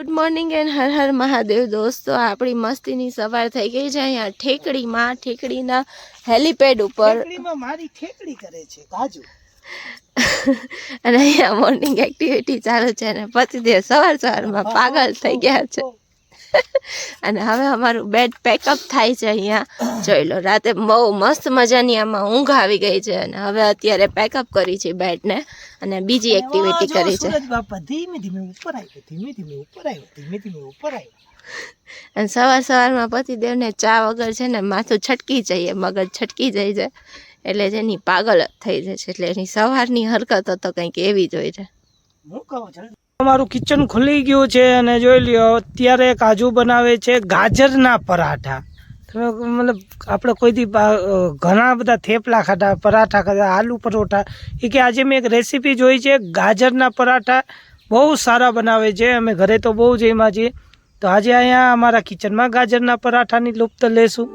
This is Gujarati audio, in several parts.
Good morning and Har Har Mahadev દોસ્તો આપણી મસ્તીની સવાર થઈ ગઈ છે અહીંયા ઠેકડીમાં ઠેકડીના હેલીપેડ ઉપર. મારી ઠેકડી કરે છે કાજુ. અને અહીંયા મોર્નિંગ એક્ટિવિટી ચાલુ છે અને પછી તે સવાર સવારમાં પાગલ થઈ ગયા છે. અને હવે અમારું બેડ પેકઅપ થાય છે અહીંયા. જોઈ લો રાતે બહુ મસ્ત મજાની આમાં ઊંઘ આવી ગઈ છે અને હવે અત્યારે પેકઅપ કરી છે બેડને અને બીજી એક્ટિવિટી કરી છે. બાપા ધીમે ધીમે ઉપર આવ્યો ધીમે ધીમે ઉપર આવ્યો ધીમે ધીમે ઉપર આવ્યો. અને સવાર સવારમાં પતિદેવને ચા વગર છે ને માથું છટકી જઈએ મગજ છટકી જાય છે. એટલે જેની પાગલ થઈ જાય છે. એટલે એની સવારની હરકતો તો કંઈક એવી જ હોય છે. હું કહું છું અમારું કિચન ખુલી ગયું છે અને જોઈ લ્યો, અત્યારે કાજુ બનાવે છે ગાજરના પરાઠા. મતલબ આપણે કોઈ દી ઘણા બધા થેપલા ખાધા, પરાઠા ખાધા, આલુ પરોઠા. એ કે આજે મેં એક રેસીપી જોઈ છે, ગાજરના પરાઠા બહુ સારા બનાવે છે. અમે ઘરે તો બહુ જઈમાં છીએ. તો આજે અહીંયા અમારા કિચનમાં ગાજરના પરાઠાની લુપ્ત લેશું.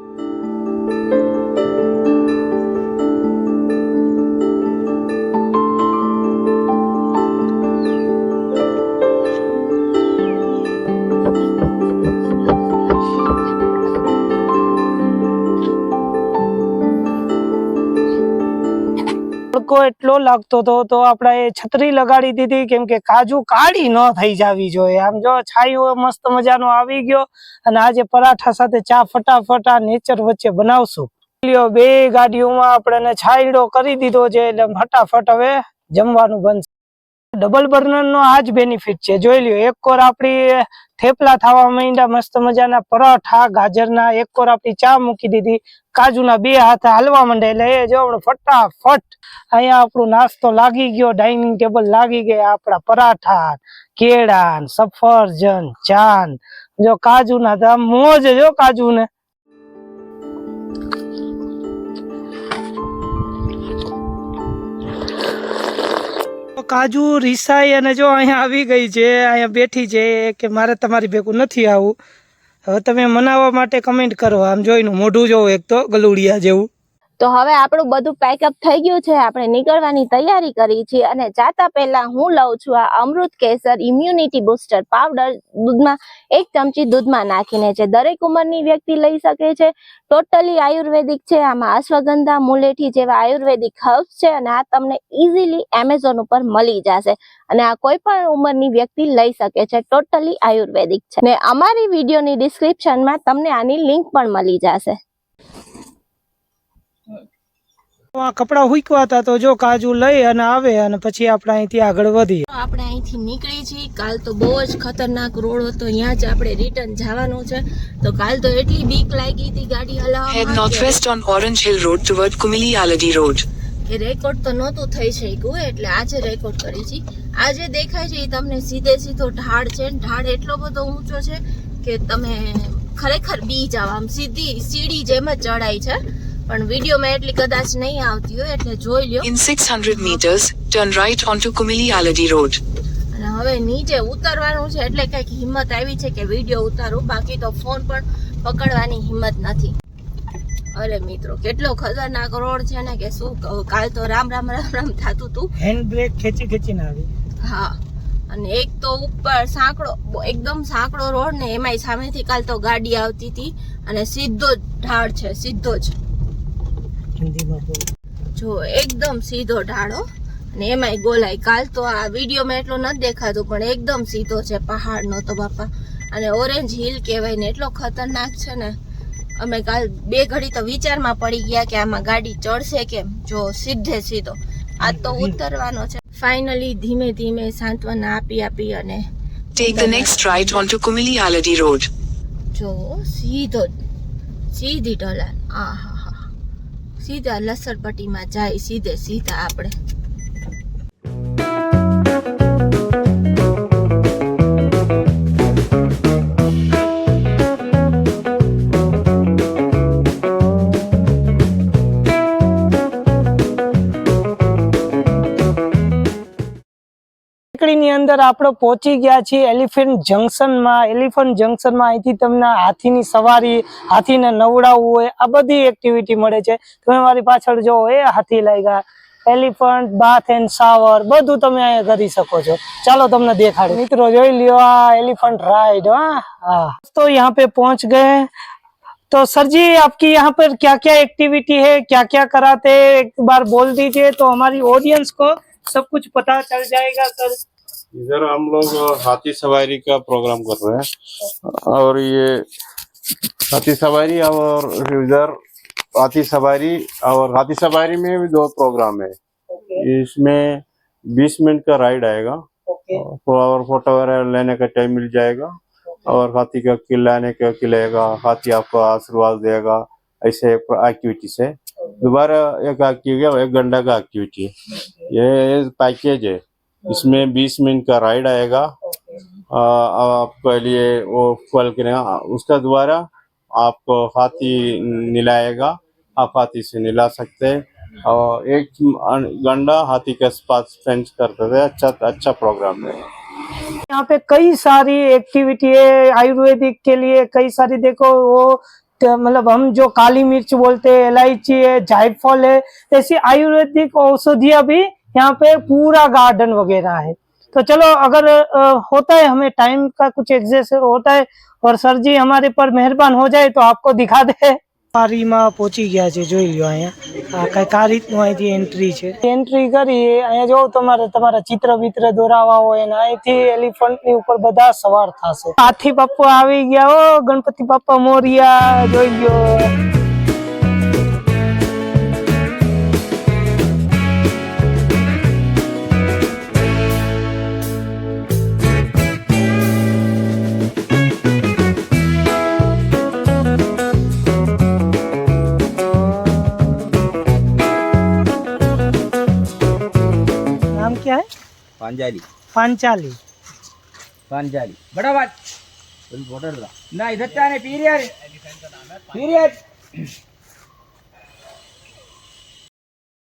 તડકો લાગતો હતો તો આપણે છત્રી લગાડી દીધી, કેમ કે કાજુ કાળી ન થઈ જવી જોઈએ. આમ જો છાયો મસ્ત મજાનો આવી ગયો અને આજે પરાઠા સાથે ચા ફટાફટ આ નેચર વચ્ચે બનાવશું. બે ગાડીઓમાં આપણે છાંયડો કરી દીધો છે, એટલે ફટાફટ હવે જમવાનું બનશે. ડબલ બર્નર નો આ જ બેનિફિટ છે. જોઈ લ્યો, એક કોર આપણી થેપલા થવા માંડ્યા, મસ્ત મજાના પરાઠા, ગાજરના, એક કોર આપણી ચા મૂકી દીધી, કાજુના બે હાથે હાલવા માંડે એટલે એ જો આપણે ફટાફટ અહીંયા આપણું નાસ્તો લાગી ગયો, ડાઇનિંગ ટેબલ લાગી ગયા, આપણા પરાઠા કેળા સફરજન, ચાન, જો કાજુના, તો મોજ જો કાજુ કાજુ, રીસાઈ અને જો અહીંયા આવી ગઈ છે, અહીંયા બેઠી છે કે મારે તમારી ભેગું નથી આવું. હવે તમે મનાવવા માટે કમેન્ટ કરો, આમ જોઈનું મોઢું જોવું એક તો, ગલુડિયા જેવું. તો હવે આપણું બધું પેકઅપ થઈ ગયું છે. આપણે નીકળવાની તૈયારી કરી છે અને જાતા પહેલા હું લઉં છું આ Amrut Kesar immunity booster powder દૂધમાં, એક ચમચી દૂધમાં નાખીને છે દરેક ઉંમરની વ્યક્તિ લઈ શકે છે. ટોટલી આયુર્વેદિક છે. આમાં અશ્વગંધા, મુલેઠી જેવા આયુર્વેદિક હર્બ્સ છે અને આ તમને ઇઝીલી એમેઝોન ઉપર મળી જશે. અને આ કોઈ પણ ઉંમરની વ્યક્તિ લઈ શકે છે. ટોટલી આયુર્વેદિક છે. ને અમારી વિડીયોની ડિસ્ક્રિપ્શનમાં તમને આની લિંક પણ મળી જશે. આ કપડા હુકવા હતા તો જો કાજુ લઈ અને આવે અને પછી આપણે અહીંથી આગળ વધીએ. આપણે અહીંથી નીકળી છીએ. કાલ તો બહુ જ ખતરનાક રોડ હતો. ત્યાં જ આપણે રિટર્ન જવાનું છે. તો કાલ તો એટલી બીક લાગી હતી ગાડી હલાવવા head north west on orange hill road toward Kumily Aladi road કે રેકોર્ડ તો નહોતું થઈ શક્યું એટલે આજે રેકોર્ડ કરી છે. આજે દેખાય છે એ તમને સીધે સીધો ઢાળ છે. ઢાળ એટલો બધો ઊંચો છે કે તમે ખરેખર બી જાવ. આમ સીધી સીડી જેમ જ ચડાય છે. પણ વિડીયોમાં એટલી કદાચ નહીં આવતી હોય એટલે જોઈ લ્યો. In 600 meters, turn on to Kumily Aladi road અને હવે નીચે ઉતરવાનું છે એટલે કંઈક હિંમત આવી છે કે વીડિયો ઉતારું. બાકી તો ફોન પણ પકડવાની હિંમત નથી. અરે મિત્રો કેટલો ખતરનાક રોડ છે ને કે શું કહું? કાલ તો રામ રામ રામ રામ થતું હતું હેન્ડ બ્રેક ખેંચી ખેંચીને આવી. હા અને એક તો ઉપર સાંકડો એકદમ સાંકડો રોડ ને એમાંય સામેથી કાલ તો ગાડી આવતી હતી. અને સીધો જ ઢાળ છે સીધો જ. હિન્દીમાં બોલ. જો એકદમ સીધો ઢાળો. અને એમાંય ગોલાય કાલ તો આ વિડીયોમાં એટલો નથી દેખાતું પણ એકદમ સીધો છે પહાડનો તો બાપા. અને ઓરેન્જ હિલ કહેવાય ને એટલો ખતરનાક છે ને. અમે કાલ બે ઘડી તો વિચારમાં પડી ગયા કે આમાં ગાડી ચડશે કેમ. જો સીધે સીધો. આ તો ઉતરવાનો છે. ફાઇનલી ધીમે ધીમે સાંત્વના આપી આપી અને take the next right on to Kumily Aladi road જો સીધો સીધી ઢલાન. આહા. હા હા સીધા લસણપટ્ટીમાં જાય સીધે સીધા આપણે. अंदर आप पोची गया छे एलिफेंट जंक्शन में एलिफेंट जंक्शन में अँ तक हाथी सवारी हाथी ने नवड़ाव हो बधी एक्टिविटी मे ते मेरी पाचड़ो ए हाथी लाई गया एलिफंट बाथ एंड शावर बधु ते कर सको चलो तमने देखा मित्रों जो लियो आ एलिफंट राइड हाँ तो यहाँ पे पहुँच गए तो सर जी आपकी यहाँ पर क्या क्या एक्टिविटी है क्या क्या कराते एक बार बोल दीजिए तो हमारी ऑडियंस को सब कुछ पता चल जाएगा सर इधर हम लोग हाथी सवारी का प्रोग्राम कर रहे हैं। और ये हाथी सवारी और इधर हाथी सवारी और हाथी सवारी में भी दो प्रोग्राम है। इसमें 20 मिनट का राइड आएगा। और फ़ोटो वगैरह लेने का टाइम मिल जाएगा। और हाथी का खिलाने का खिलाएगा हाथी आपको आशीर्वाद देगा ऐसे एक्टिविटीज़ है दोबारा एक एक्टिविटी एक घंटा का एक्टिविटी है। ये पैकेज है। इसमें 20 मिनट का राइड आएगा। आपके लिए वो फल के उसका द्वारा आपको हाथी निलाएगा। आप हाथी से निला सकते हैं। और एक गंडा हाथी के पास स्पेंड करते थे अच्छा अच्छा प्रोग्राम है। यहाँ पे कई सारी एक्टिविटी है आयुर्वेदिक के लिए कई सारी देखो वो मतलब हम जो काली मिर्च बोलते हैं इलायची है जायफल है ऐसी आयुर्वेदिक औषधियाँ भी यहाँ पे पूरा गार्डन वगैरह है तो चलो अगर अ, होता है हमें टाइम का कुछ एग्जेस्ट होता है और सर जी हमारे पर मेहरबान हो जाए तो आपको दिखा दे પારીમાં પહોંચી ગયા છે જોઈ લ્યો અહીંયા આ કઈક આ રીતનું અહીંથી એન્ટ્રી છે એન્ટ્રી કરી અહીંયા જો તમારે તમારા ચિત્ર બિત્ર દોરાવા હોય ને અહીંથી એલિફન્ટ ની ઉપર બધા સવાર થશે હાથી બાપા આવી ગયા ઓ ગણપતિ બાપા મોરિયા જોઈ લ્યો नाम क्या है पांजाली पांचाली पांजाली बड़ा बात बॉर्डर ना इधर क्या है पीरियड पीरियड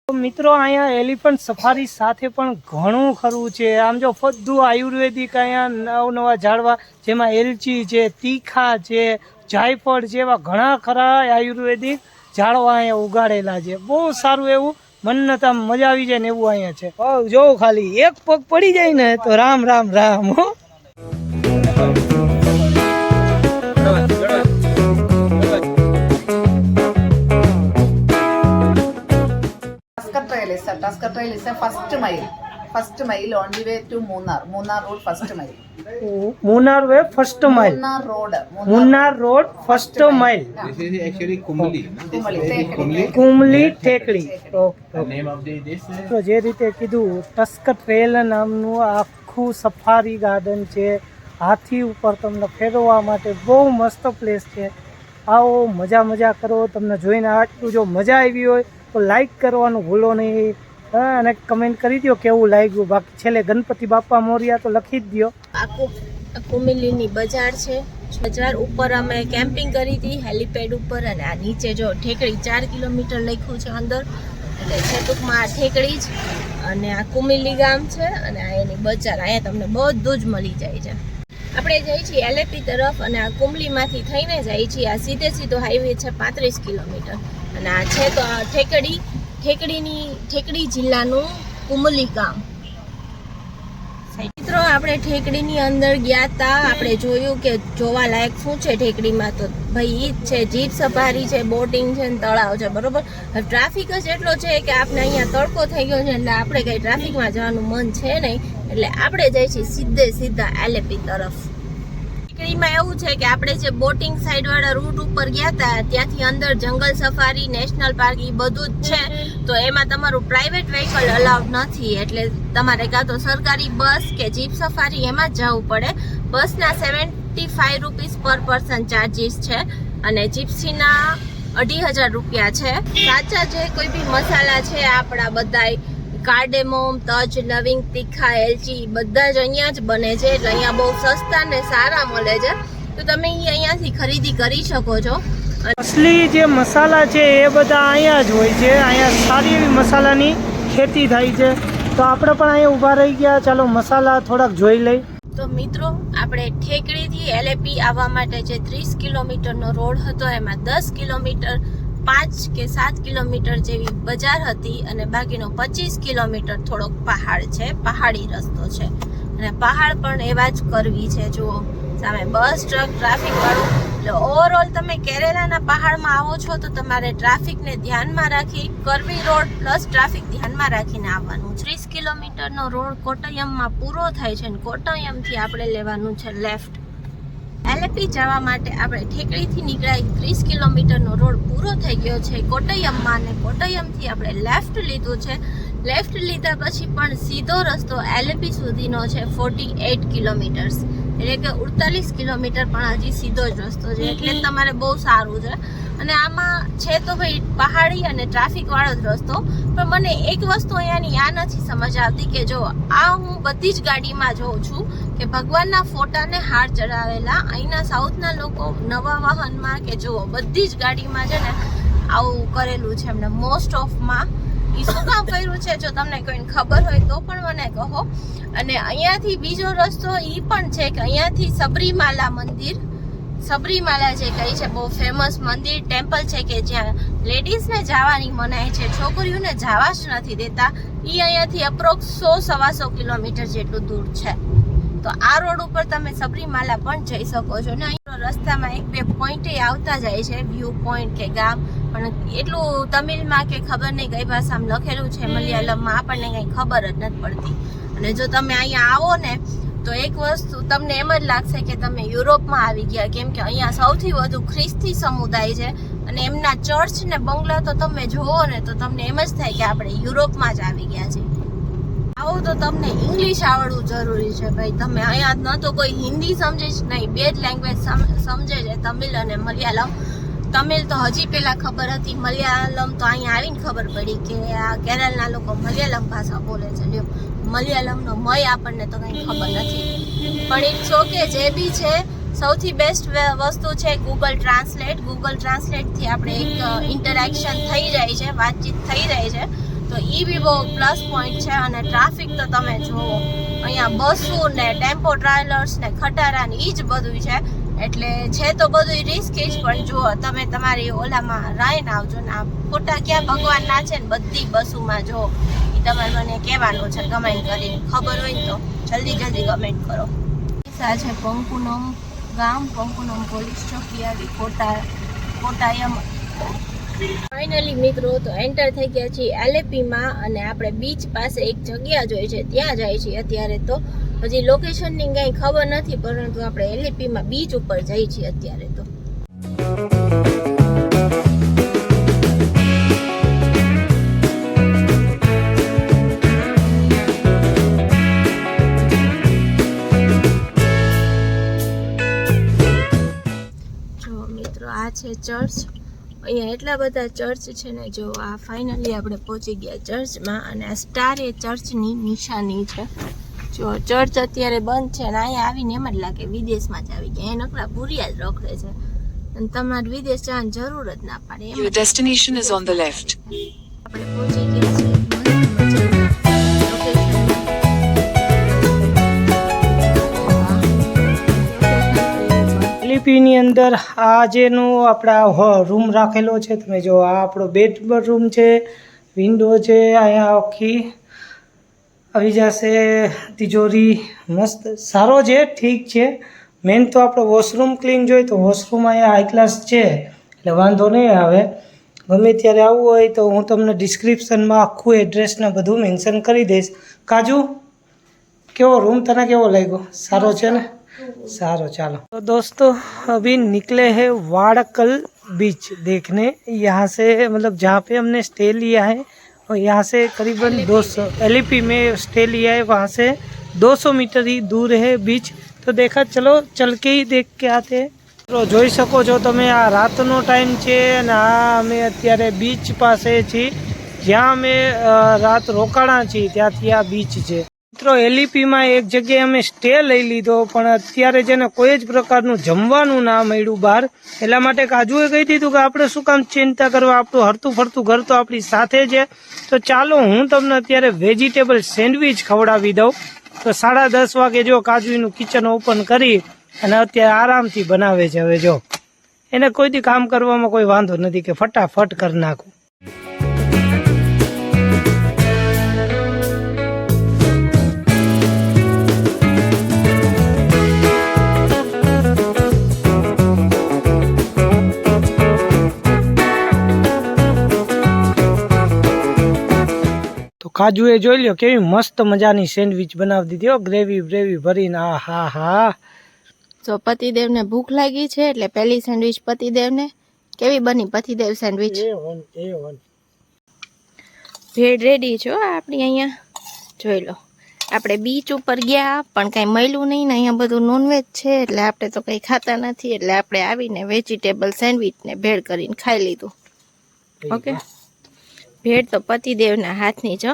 તો મિત્રો અહીંયા એલિફન્ટ સફારી સાથે પણ ઘણું ખરું છે આમ જો બધું આયુર્વેદિક અહીંયા નવ નવા ઝાડવા જેમાં એલચી છે તીખા છે જાયફળ છે એવા ઘણા ખરા આયુર્વેદિક ઝાડવા અહીંયા ઉગાડેલા છે બહુ સારું એવું મનને આમ મજા આવી જાય ને એવું અહીંયા છે. પગ જો ખાલી, એક પગ પડી જાય ને તો રામ રામ રામ, હો. Trail is a way first mile Munnar road. Munnar road first mile This is actually Kumuli. Kumali. Kumali. Kumily Thekkady okay Name of the this is તો જે રીતે કીધું ટસ્ક ટ્રેલ નામનું આખું સફારી ગાર્ડન છે હાથી ઉપર તમને ફેરવવા માટે બહુ મસ્ત પ્લેસ છે આવો મજા મજા કરો તમને જોઈને આટલું જો મજા આવી હોય તો લાઈક કરવાનું ભૂલો નહીં હા, અને કમેન્ટ કરી દો કેવું લાગ્યું. બાકી છેલ્લે ગણપતિ બાપા મોર્યા તો લખી જ દો આખું કુમિલીની બજાર છે. બજાર ઉપર અમે કેમ્પિંગ કરી હતી હેલીપેડ ઉપર અને આ નીચે જો ઠેકડી ચાર કિલોમીટર લખ્યું છે અંદર. એટલે છે ટૂંકમાં આ ઠેકડી જ અને આ કુમિલી ગામ છે અને આ એની બજાર. અહીંયા તમને બધું જ મળી જાય છે. આપણે જઈએ છીએ એલએપી તરફ અને આ કુમલીમાંથી થઈને જઈએ છીએ. આ સીધે સીધો હાઈવે છે પાંત્રીસ કિલોમીટર. અને આ છે તો આ ઠેકડી ઠેકડીની, ઠેકડી જિલ્લાનું કુમલી ગામ. મિત્રો, આપણે ઠેકડીની અંદર ગયા તા. આપણે જોયું કે જોવા લાયક શું છે ઠેકડીમાં તો? ભાઈ, ઈ છે. જીપ સફારી છે, બોટિંગ છે ને તળાવ છે, બરોબર? ટ્રાફિક જ એટલો છે કે આપણે અહીંયા તડકો થઈ ગયો છે એટલે આપણે કઈ ટ્રાફિકમાં જવાનું મન છે નહીં. એટલે આપણે જઈએ છીએ સીધે સીધા એલેપી તરફ. ઠેકડીમાં એવું છે કે આપણે જે બોટિંગ સાઈડ વાળા રૂટ ઉપર ગયા હતા ત્યાંથી અંદર જંગલ સફારી નેશનલ પાર્ક એ બધું જ છે. તો એમાં તમારું પ્રાઇવેટ વ્હીકલ અલાઉડ નથી. એટલે તમારે કાં તો સરકારી બસ કે જીપ સફારી એમાં જ જવું પડે. બસના seventy five rupees per person charges છે અને જીપ્સીના અઢી હજાર રૂપિયા છે. સાચા જે કોઈ બી મસાલા છે આપણા બધાય કાર્ડેમોમ તજ લવિંગ તીખા એલચી બધા જ અહીંયા જ બને છે. એટલે અહીંયા બહુ સસ્તા ને સારા મળે છે. તો તમે અહીંયાથી ખરીદી કરી શકો છો. અસલી જે મસાલા છે એ બધા અહીંયા જ હોય છે. અહીંયા સારી એવી મસાલાની ખેતી થાય છે. તો આપણે પણ અહીંયા ઊભા રહી ગયા. ચાલો મસાલા થોડાક જોઈ લઈ. તો મિત્રો આપણે ઠેકડીથી એલએપી આવવા માટે જે ત્રીસ કિલોમીટરનો રોડ હતો એમાં દસ કિલોમીટર પાંચ કે સાત કિલોમીટર જેવી બજાર હતી અને બાકીનો પચીસ કિલોમીટર થોડોક પહાડ છે, પહાડી રસ્તો છે. અને પહાડ પણ એવા જ કરવી છે, જુઓ. સામે બસ, ટ્રક, ટ્રાફિક વાળું. એટલે ઓવરઓલ તમે કેરેલાના પહાડમાં આવો છો તો તમારે ટ્રાફિકને ધ્યાનમાં રાખી, કરવી રોડ પ્લસ ટ્રાફિક ધ્યાનમાં રાખીને આવવાનું. ત્રીસ કિલોમીટરનો રોડ કોટયમમાં પૂરો થાય છે અને કોટયમથી આપણે લેવાનું છે લેફ્ટ એલપી જવા માટે આપણે ઠેકડીથી નીકળાય ત્રીસ કિલોમીટરનો રોડ પૂરો થઈ ગયો છે. કોટયમમાં અને કોટયમથી આપણે લેફ્ટ લીધું છે. લેફ્ટ લીધા પછી પણ સીધો રસ્તો એલએપી સુધીનો છે ફોર્ટી એટ કિલોમીટર્સ એટલે કે ઉડતાલીસ કિલોમીટર પણ હજી સીધો જ રસ્તો છે. એટલે તમારે બહુ સારું છે. અને આમાં છે તો ભાઈ પહાડી અને ટ્રાફિક વાળો જ રસ્તો. પણ મને એક વસ્તુ અહીંયાની આ નથી સમજ આવતી કે જો આ હું બધી જ ગાડીમાં જોઉં છું કે ભગવાનના ફોટાને હાર ચડાવેલા અહીંના સાઉથના લોકો નવા વાહનમાં કે જુઓ બધી જ ગાડીમાં છે ને આવું કરેલું છે એમને. મોસ્ટ ઓફમાં એ શું કામ કર્યું છે? જો તમને કોઈને ખબર હોય તો પણ મને કહો. અને અહીંયાથી બીજો રસ્તો એ પણ છે કે અહીંયાથી સબરીમાલા મંદિર, સબરીમાલા જે કહી છે, બહુ ફેમસ મંદિર ટેમ્પલ છે કે જ્યાં લેડીઝને જવાની મનાય છે. છોકરીઓને જવા જ નથી દેતા. એ અહીંયાથી અપ્રોક્સ સો સવાસો કિલોમીટર જેટલું દૂર છે. તો આ રોડ ઉપર તમે સબરીમાલા પણ જઈ શકો છો. ને રસ્તામાં એક બે પોઈન્ટ આવતા જાય છે વ્યૂ પોઈન્ટ કે ગામ. પણ એટલું તમિલમાં કે ખબર નહીં કઈ ભાષામાં લખેલું છે મલયાલમમાં આપણને કંઈ ખબર જ નથી પડતી. અને જો તમે અહીંયા આવો ને તો એક વસ્તુ તમને એમ જ લાગશે કે તમે યુરોપમાં આવી ગયા કેમ કે અહીંયા સૌથી વધુ ખ્રિસ્તી સમુદાય છે. અને એમના ચર્ચ ને બંગલા તો તમે જુઓ ને તો તમને એમ જ થાય કે આપણે યુરોપમાં જ આવી ગયા છીએ. આવો તો તમને ઇંગ્લિશ આવડવું જરૂરી છે ભાઈ. તમે અહીંયા ન તો કોઈ હિન્દી સમજે જ નહીં. બે જ લેંગ્વેજ સમજે છે, તમિલ અને મલયાલમ. તમિલ તો હજી પહેલાં ખબર હતી, મલયાલમ તો અહીંયા આવીને ખબર પડી કે આ કેરળના લોકો મલયાલમ ભાષા બોલે છે. લ્યો, મલયાલમનો મય આપણને તો કંઈ ખબર નથી. પણ ઇટ્સ ઓકે, જે બી છે, સૌથી બેસ્ટ વસ્તુ છે ગૂગલ ટ્રાન્સલેટ ગૂગલ ટ્રાન્સલેટથી આપણે એક ઇન્ટરેક્શન થઈ જાય છે, વાતચીત થઈ જાય છે. તો એ બી બહુ પ્લસ પોઈન્ટ છે અને ટ્રાફિક તો તમે જુઓ, અહીંયા બસો ને ટેમ્પો ટ્રાવેલર્સ ને ખટારા ને એ જ બધું છે. એટલે છે તો બધું રિસ્કી જ, પણ જુઓ, તમે તમારી ઓલામાં રાઈન આવજો ને આ ખોટા ક્યાં ભગવાન ના છે ને બધી બસોમાં જુઓ. એ તમારે મને કહેવાનું છે કમેન્ટ કરીને ખબર હોય તો જલ્દી જલ્દી કમેન્ટ કરો. સા છે પંકુનમ ગામ પંકુનમ પોલીસ ચોકી આવી કોટા કોટાયમ ફાઇનલી મિત્રો, તો એન્ટર થઈ ગયા છીએ એલએપીમાં અને આપણે બીચ પાસે એક જગ્યા જોઈ છે. ત્યાં જાય છીએ અત્યારે તો. હજી લોકેશનની કાંઈ ખબર નથી, પરંતુ આપણે એલેપીમાં બીચ ઉપર જઈએ છીએ અત્યારે તો. મિત્રો, આ છે ચર્ચ અહીંયા એટલા બધા ચર્ચ છે ને જો આ ફાઇનલી આપણે પહોંચી ગયા ચર્ચમાં અને આ સ્ટાર એ ચર્ચની નિશાની છે. જો ચર્ચ અત્યારે બંધ છે અને અહીંયા આવીને એમ જ લાગે વિદેશમાં જ આવી ગયા. એ નકરા ભૂરિયા જ રોકડે છે. અને તમારે વિદેશ જવાની જરૂર જ ના પડે. એમ ઇઝ ઓન ધ left. આપણે પહોંચી ગયા. પીની અંદર આ જેનો આપણે રૂમ રાખેલો છે, તમે જો આ આપણો બેડરૂમ છે વિન્ડો છે, અહીંયા આખી આવી જશે, તિજોરી મસ્ત, સારો છે, ઠીક છે. મેન તો આપણો વોશરૂમ ક્લીન જોઈએ તો વોશરૂમ અહીંયા હાઈ ક્લાસ છે, એટલે વાંધો નહીં આવે. ગમે ત્યારે આવવું હોય તો હું તમને ડિસ્ક્રિપ્શનમાં આખું એડ્રેસને બધું મેન્શન કરી દઈશ. કાજુ, કેવો રૂમ તને કેવો લાગ્યો? સારો છે ને? सारो चलो तो दोस्तों अभी निकले हैं वाड़कल बीच देखने यहाँ से मतलब जहाँ पे हमने स्टे लिया है और यहाँ से करीबन 200 एलईपी में स्टे लिया है वहाँ से 200 मीटर ही दूर है बीच तो देखा चलो चल के ही देख के आते हैं તો જોઈ શકો છો તમે આ રાતનો ટાઈમ છે અને આ અમે અત્યારે બીચ પાસે છીએ જ્યાં અમે અ, રાત રોકાણા છીએ ત્યાંથી આ બીચ છે મિત્રો એલઈપીમાં એક જગ્યાએ અમે સ્ટે લઈ લીધો, પણ અત્યારે જેને કોઈ જ પ્રકારનું જમવાનું ના મળ્યું બહાર. એટલા માટે કાજુએ કહી દીધું કે આપણે શું કામ ચિંતા કરવા, આપણું હરતું ફરતું ઘર તો આપણી સાથે છે. તો ચાલો, હું તમને અત્યારે વેજીટેબલ સેન્ડવિચ ખવડાવી દઉં. તો સાડા દસ વાગે જો કાજુનું કિચન ઓપન કરી અને અત્યારે આરામથી બનાવે છે. હવે જો, એને કોઈથી કામ કરવામાં કોઈ વાંધો નથી કે ફટાફટ કરી નાખું. તો કાજુ એ જોઈ લ્યો કેવી મસ્ત મજાની સેન્ડવિચ બનાવી દીધી હો ગ્રેવી બ્રેવી ભરીને. આ હા હા. તો પતિદેવને ભૂખ લાગી છે એટલે પહેલી સેન્ડવિચ પતિદેવને. કેવી બની પતિદેવ સેન્ડવિચ? ભેળ રેડી છો આપણી અહીંયા. જોઈ લો. આપણે બીચ ઉપર ગયા પણ કાંઈ મળ્યું નહીં ને અહીંયા બધું નોનવેજ છે એટલે આપણે તો કંઈ ખાતા નથી એટલે આપણે આવીને વેજીટેબલ સેન્ડવિચ ને ભેળ કરીને ખાઈ લીધું. ઓકે ભેળ તો પતિદેવના હાથની જો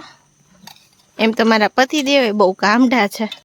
એમ તો મારા પતિદેવ એ બહુ કામઢા છે.